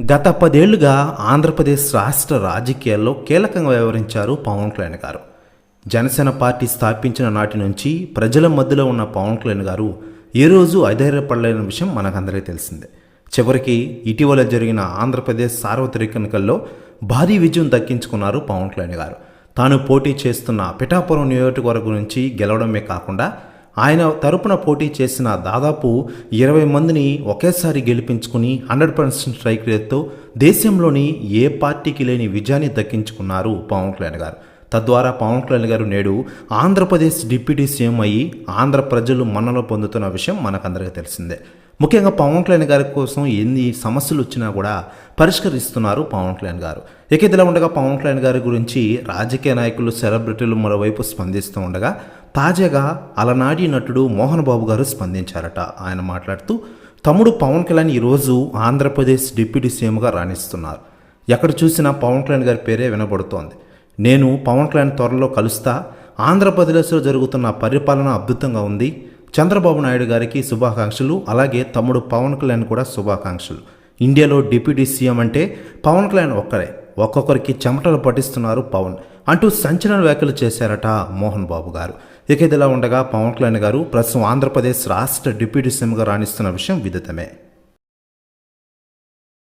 గత పదేళ్ళుగా ఆంధ్రప్రదేశ్ రాష్ట్ర రాజకీయాల్లో కీలకంగా వ్యవహరించారు పవన్ కళ్యాణ్ గారు. జనసేన పార్టీ స్థాపించిన నాటి నుంచి ప్రజల మధ్యలో ఉన్న పవన్ కళ్యాణ్ గారు ఏ రోజు అధైర్యపడలేని విషయం మనకందరికీ తెలిసిందే. చివరికి ఇటీవల జరిగిన ఆంధ్రప్రదేశ్ సార్వత్రిక ఎన్నికల్లో భారీ విజయం దక్కించుకున్నారు పవన్ కళ్యాణ్ గారు. తాను పోటీ చేస్తున్న పిఠాపురం నియోజకవర్గం నుంచి గెలవడమే కాకుండా ఆయన తరపున పోటీ చేసిన దాదాపు ఇరవై మందిని ఒకేసారి గెలిపించుకుని హండ్రెడ్ పర్సెంట్ స్ట్రైక్ రేట్తో దేశంలోని ఏ పార్టీకి లేని విజయాన్ని దక్కించుకున్నారు పవన్ కళ్యాణ్ గారు. తద్వారా పవన్ కళ్యాణ్ గారు నేడు ఆంధ్రప్రదేశ్ డిప్యూటీ సీఎం అయ్యి ఆంధ్ర ప్రజలు మన్నలు పొందుతున్న విషయం మనకందరికీ తెలిసిందే. ముఖ్యంగా పవన్ కళ్యాణ్ గారి కోసం ఎన్ని సమస్యలు వచ్చినా కూడా పరిష్కరిస్తున్నారు పవన్ కళ్యాణ్ గారు. ఇక ఇదిలా ఉండగా పవన్ కళ్యాణ్ గారి గురించి రాజకీయ నాయకులు సెలబ్రిటీలు మరోవైపు స్పందిస్తూ ఉండగా తాజాగా అలనాడి నటుడు మోహన్ బాబు గారు స్పందించారట. ఆయన మాట్లాడుతూ తమ్ముడు పవన్ కళ్యాణ్ ఈరోజు ఆంధ్రప్రదేశ్ డిప్యూటీ సీఎంగా రాణిస్తున్నారు. ఎక్కడ చూసినా పవన్ కళ్యాణ్ గారి పేరే వినబడుతోంది. నేను పవన్ కళ్యాణ్ త్వరలో కలుస్తా. ఆంధ్రప్రదేశ్లో జరుగుతున్న పరిపాలన అద్భుతంగా ఉంది. చంద్రబాబు నాయుడు గారికి శుభాకాంక్షలు. అలాగే తమ్ముడు పవన్ కళ్యాణ్ కూడా శుభాకాంక్షలు. ఇండియాలో డిప్యూటీ సీఎం అంటే పవన్ కళ్యాణ్ ఒక్కరే ఒక్కొక్కరికి చెమటలు పట్టిస్తున్నారు పవన్. అంటూ సంచలన వ్యాఖ్యలు చేశారట మోహన్ బాబు గారు. ఇక ఇదిలా ఉండగా పవన్ కళ్యాణ్ గారు ప్రస్తుతం ఆంధ్రప్రదేశ్ రాష్ట్ర డిప్యూటీ సీఎంగా రాణిస్తున్న విషయం విదితమే.